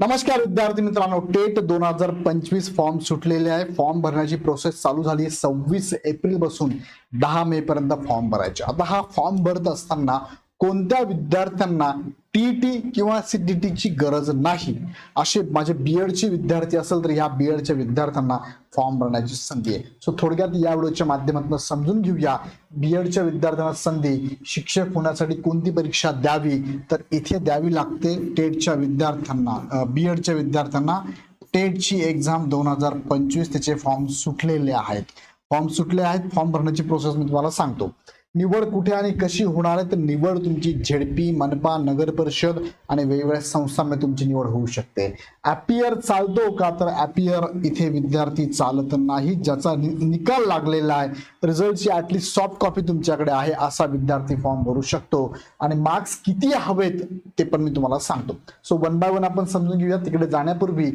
नमस्कार विद्यार्थी मित्रांनो टेट दोन हजार पंचवीस फॉर्म सुटलेले आहे. फॉर्म भरण्याची प्रोसेस चालू झाली आहे सव्वीस एप्रिलपासून दहा मे पर्यंत फॉर्म भरायचे. आता हा फॉर्म भरत असताना कोणत्या विद्यार्थ्यांना टीटी किंवा सीटीटी ची गरज नाही. असे माझे बीएडचे विद्यार्थी असेल तर ह्या बीएडच्या विद्यार्थ्यांना फॉर्म भरण्याची संधी आहे. सो थोडक्यात या व्हिडिओच्या माध्यमातून समजून घेऊया. बीएडच्या विद्यार्थ्यांना संधी शिक्षक होण्यासाठी कोणती परीक्षा द्यावी? तर इथे द्यावी लागते टेटच्या विद्यार्थ्यांना बीएडच्या विद्यार्थ्यांना टेटची एक्झाम दोन हजार पंचवीस त्याचे फॉर्म सुटलेले आहेत. फॉर्म सुटले आहेत फॉर्म भरण्याची प्रोसेस मी तुम्हाला सांगतो. निवड कुठे आणि कशी होणार आहे? तर निवड तुमची झेडपी मनपा नगर परिषद आणि वेगवेगळ्या संस्थांमध्ये तुमची निवड होऊ शकते. ॲपियर चालतो का? तर ॲपियर इथे विद्यार्थी चालत नाही ज्याचा निकाल लागलेला आहे. रिझल्टची ॲटलिस्ट सॉफ्ट कॉपी तुमच्याकडे आहे असा विद्यार्थी फॉर्म भरू शकतो. आणि मार्क्स किती हवेत ते पण मी तुम्हाला सांगतो. सो वन बाय वन आपण समजून घेऊया. तिकडे जाण्यापूर्वी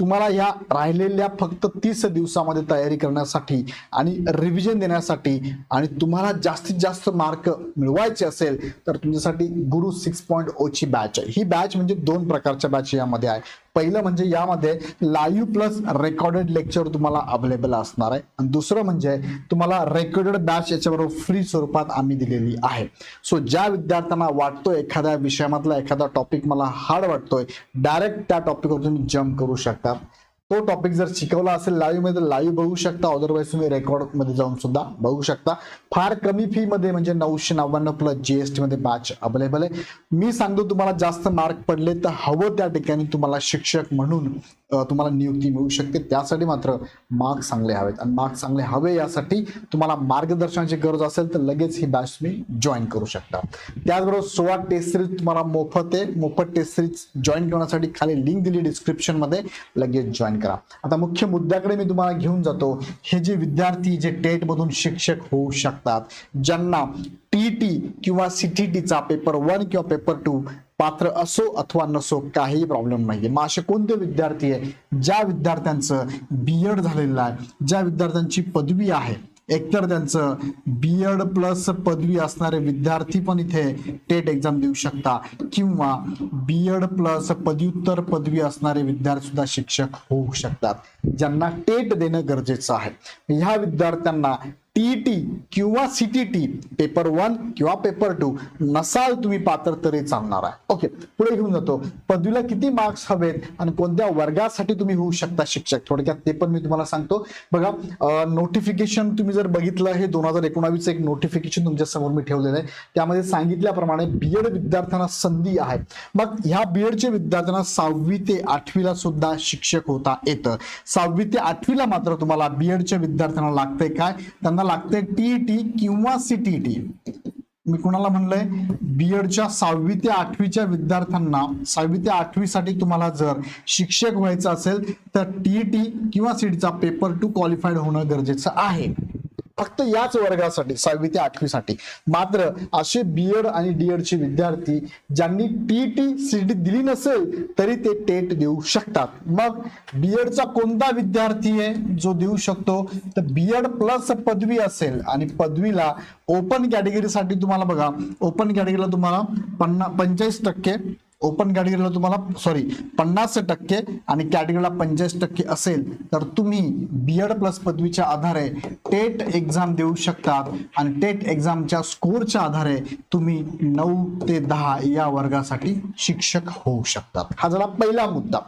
तुम्हाला या राहिलेल्या फक्त तीस दिवसामध्ये तयारी करण्यासाठी आणि रिव्हिजन देण्यासाठी आणि तुम्हाला जास्तीत जास्त मार्क मिळवायचे असेल तर तुमच्यासाठी गुरु सिक्स पॉईंट ओची बॅच आहे. ही बॅच म्हणजे दोन प्रकारच्या बॅच यामध्ये आहे. पहिलं म्हणजे यामध्ये लाईव्ह प्लस रेकॉर्डेड लेक्चर तुम्हाला अवेलेबल असणार आहे. आणि दुसरं म्हणजे तुम्हाला रेकॉर्डेड बॅच याच्याबरोबर फ्री स्वरूपात आम्ही दिलेली आहे. सो ज्या विद्यार्थ्यांना वाटतोय एखाद्या विषयामधला एखादा टॉपिक मला हार्ड वाटतोय डायरेक्ट त्या टॉपिकवर तुम्ही जम्प करू शकता तो टॉपिक जर शिकवला असेल लाईव्हमध्ये लाईव्ह बघू शकता. अदरवाईज तुम्ही रेकॉर्डमध्ये जाऊन सुद्धा बघू शकता. फार कमी फी मध्ये म्हणजे नऊशे नव्याण्णव प्लस जीएसटी मध्ये बॅच अवेलेबल आहे. मी सांगतो तुम्हाला जास्त मार्क पडले तर हवं त्या ठिकाणी तुम्हाला शिक्षक म्हणून तुम्हाला नियुक्ती मिळू शकते. त्यासाठी मात्र मार्क्स चांगले हवेत. आणि मार्क्स चांगले हवे यासाठी तुम्हाला मार्गदर्शनाची गरज असेल तर लगेच ही बॅच तुम्ही जॉईन करू शकता. त्याचबरोबर सोळा टेस्ट सिरीज तुम्हाला मोफत आहे. मोफत टेस्ट सिरीज जॉईन करण्यासाठी खाली लिंक दिली डिस्क्रिप्शनमध्ये. लगेच जॉईन करा. आता मुख्य मुद्द्याकडे मी तुम्हाला घेऊन जातो. हे जे विद्यार्थी जे टेट मधून शिक्षक होऊ शकतात ज्यांना टीटी किंवा सीटीटीचा पेपर वन किंवा पेपर टू पात्र असो अथवा नसो काही प्रॉब्लेम नाहीये. मग असे कोणते विद्यार्थी आहे ज्या विद्यार्थ्यांचं बीएड झालेलं आहे ज्या विद्यार्थ्यांची पदवी आहे एकतर त्यांचं बीएड प्लस पदवी असणारे विद्यार्थी पण इथे टेट एक्झाम देऊ शकता किंवा बीएड प्लस पदव्युत्तर पदवी असणारे विद्यार्थी सुद्धा शिक्षक होऊ शकतात ज्यांना टेट देणं गरजेचं आहे. ह्या विद्यार्थ्यांना टीईटी किंवा सीटीटी पेपर वन किंवा पेपर टू नसाल तुम्ही पात्र तरी चालणार आहे. ओके पुढे घेऊन जातो. पदवीला किती मार्क्स हवेत आणि कोणत्या वर्गासाठी तुम्ही होऊ शकता शिक्षक? थोडक्यात ते पण मी तुम्हाला सांगतो. बघा नोटिफिकेशन तुम्ही जर बघितलं हे दोन हजार एकोणावीस एक नोटिफिकेशन तुमच्यासमोर मी ठेवलेलं आहे. त्यामध्ये सांगितल्याप्रमाणे बीएड विद्यार्थ्यांना संधी आहे. मग ह्या बीएडचे विद्यार्थ्यांना सहावी ते आठवीला सुद्धा शिक्षक होता येतं. सहावी ते आठवीला मात्र तुम्हाला बीएडच्या विद्यार्थ्यांना लागतंय काय? त्यांना लागतंय टीईटी किंवा सीटीटी मी कुणाला म्हणलंय? बीएडच्या सहावी ते आठवीच्या विद्यार्थ्यांना सहावी ते आठवीसाठी तुम्हाला जर शिक्षक व्हायचं असेल तर टीईटी किंवा सीटीचा पेपर टू क्वालिफाईड होणं गरजेचं आहे. फक्त याच वर्गासाठी सहावी ते आठवीसाठी. मात्र असे बीएड आणि डीएडचे विद्यार्थी ज्यांनी टी टी सी डी दिली नसेल तरी ते टेट देऊ शकतात. मग बीएडचा कोणता विद्यार्थी आहे जो देऊ शकतो? तर बीएड प्लस पदवी असेल आणि पदवीला ओपन कॅटेगरीसाठी तुम्हाला बघा ओपन कॅटेगरीला तुम्हाला पन्ना पंचेचाळीस टक्के ओपन कॅटेगरीला तुम्हाला सॉरी पन्नास टक्के आणि कॅटेगरीला पंचेचाळीस टक्के असेल तर तुम्ही बी एड प्लस पदवीच्या आधारे टेट एक्झाम देऊ शकतात आणि टेट एक्झामच्या स्कोरच्या आधारे तुम्ही नऊ ते दहा या वर्गासाठी शिक्षक होऊ शकतात. हा झाला पहिला मुद्दा.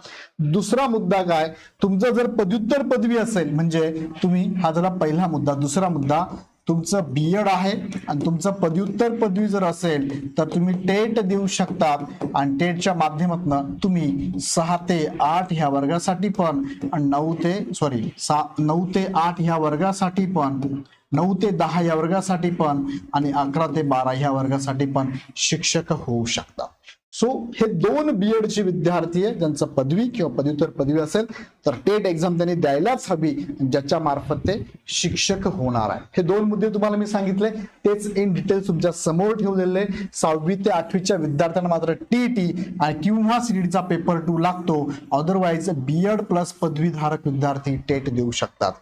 दुसरा मुद्दा काय? तुमचं जर पदव्युत्तर पदवी असेल म्हणजे तुम्ही हा झाला पहिला मुद्दा. दुसरा मुद्दा तुमचं बी एड आहे आणि तुमचं पदव्युत्तर पदवी जर असेल तर तुम्ही टेट देऊ शकतात आणि टेटच्या माध्यमातून तुम्ही सहा ते आठ ह्या वर्गासाठी पण आणि नऊ ते सॉरी सा नऊ ते आठ ह्या वर्गासाठी पण नऊ ते दहा या वर्गासाठी पण आणि अकरा ते बारा ह्या वर्गासाठी पण शिक्षक होऊ शकतात. सो हे दोन बी एडचे विद्यार्थी आहे ज्यांचं पदवी किंवा पदव्युत्तर पदवी असेल तर टेट एक्झाम त्यांनी द्यायलाच हवी ज्याच्या मार्फत ते शिक्षक होणार आहे हे दोन मुद्दे तुम्हाला मी सांगितले तेच इन डिटेल तुमच्यासमोर ठेवलेले सहावी ते आठवीच्या विद्यार्थ्यांना मात्र टी टी आणि किंवा सीडीचा पेपर टू लागतो. अदरवाईज बीएड प्लस पदवीधारक विद्यार्थी टेट देऊ शकतात.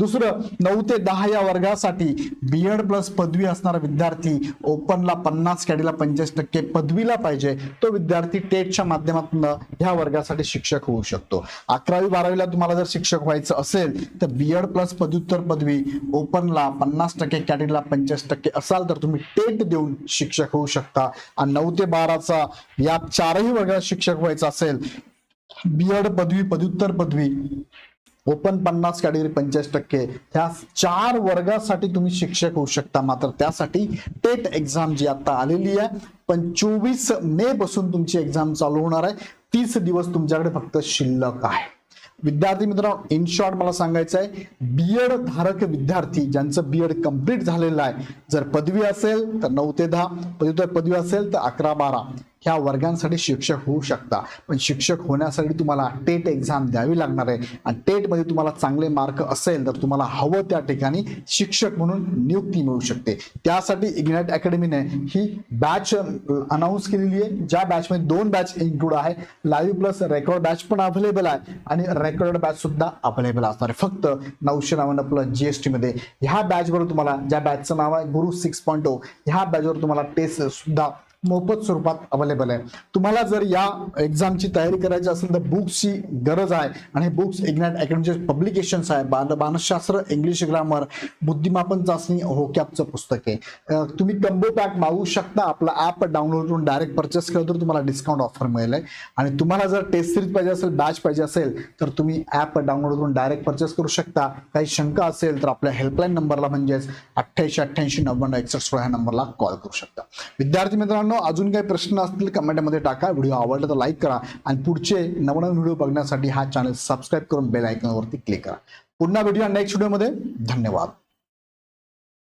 दुसरं नऊ ते दहा या वर्गासाठी बीएड प्लस पदवी असणारा विद्यार्थी ओपनला पन्नास कॅडीला पंचेचाळीस टक्के पदवीला पाहिजे. तो विद्यार्थी टेटच्या माध्यमातून ह्या वर्गासाठी शिक्षक होऊ शकतो. अकरावी बारावीला तुम्हाला जर शिक्षक व्हायचं असेल तर बीएड प्लस पदव्युत्तर पदवी ओपनला पन्नास टक्के कॅडीला पंचेचाळीस टक्के असाल तर तुम्ही टेट देऊन शिक्षक होऊ शकता. आणि नऊ ते बाराचा या चारही वर्गात शिक्षक व्हायचं असेल बीएड पदवी पदव्युत्तर पदवी ओपन पन्नास कॅटेगरी पंचेचाळीस टक्के. ह्या चार वर्गासाठी तुम्ही शिक्षक होऊ शकता. मात्र त्यासाठी टेट एक्झाम जी आता आलेली आहे पण चोवीस मे पासून तुमची एक्झाम चालू होणार आहे. तीस दिवस तुमच्याकडे फक्त शिल्लक आहे. विद्यार्थी मित्रांनो इन शॉर्ट मला सांगायचं आहे बीएड धारक विद्यार्थी ज्यांचं बीएड कंप्लीट झालेलं आहे जर पदवी असेल तर नऊ ते दहा पदव्युत्तर पदवी असेल तर अकरा बारा. ह्या वर्गांसाठी शिक्षक होऊ शकता. पण शिक्षक होण्यासाठी तुम्हाला टेट एक्झाम द्यावी लागणार आहे. आणि टेटमध्ये तुम्हाला चांगले मार्क असेल तर तुम्हाला हवं त्या ठिकाणी शिक्षक म्हणून नियुक्ती मिळू शकते. त्यासाठी इग्नाइट अकॅडमीने ही बॅच अनाऊन्स केलेली आहे. ज्या बॅचमध्ये दोन बॅच इन्क्लूड आहे. लाईव्ह प्लस रेकॉर्ड बॅच पण अवेलेबल आहे. आणि रेकॉर्ड बॅच सुद्धा अवेलेबल असणार आहे. फक्त नऊशे नव्याण्णव प्लस जी एस टीमध्ये ह्या बॅचवर तुम्हाला ज्या बॅचचं नाव आहे गुरु सिक्स पॉईंट ओ ह्या बॅचवर तुम्हाला टेस्ट सुद्धा मोफत स्वरूपात अवेलेबल आहे. तुम्हाला जर या एक्झामची तयारी करायची असेल तर बुक्सची गरज आहे. आणि हे बुक्स इग्नॅट अकॅडमीचे पब्लिकेशन्स आहे. बाल मानसशास्त्र इंग्लिश ग्रामर बुद्धिमापन चाचणी होकॅपचं पुस्तक आहे. तुम्ही कंबो पॅक मागवू शकता. आपला ॲप डाउनलोड करून डायरेक्ट परचेस केलं तर तुम्हाला डिस्काउंट ऑफर मिळेल आहे. आणि तुम्हाला जर टेस्ट सिरीज पाहिजे असेल बॅच पाहिजे असेल तर तुम्ही ॲप डाउनलोड करून डायरेक्ट परचेस करू शकता. काही शंका असेल तर आपल्या हेल्पलाईन नंबरला म्हणजेच अठ्ठ्याऐंशी अठ्ठ्याऐंशी नव्वन्न एकसष्ट ह्या नंबरला कॉल करू शकता. विद्यार्थी मित्रांनो अजून काही प्रश्न असतील कमेंटमध्ये टाका. व्हिडिओ आवडला तर लाईक करा. आणि पुढचे नवनवीन व्हिडिओ बघण्यासाठी हा चॅनल सबस्क्राईब करून बेल आयकॉनवरती क्लिक करा. पुन्हा भेटूया नेक्स्ट व्हिडिओमध्ये धन्यवाद.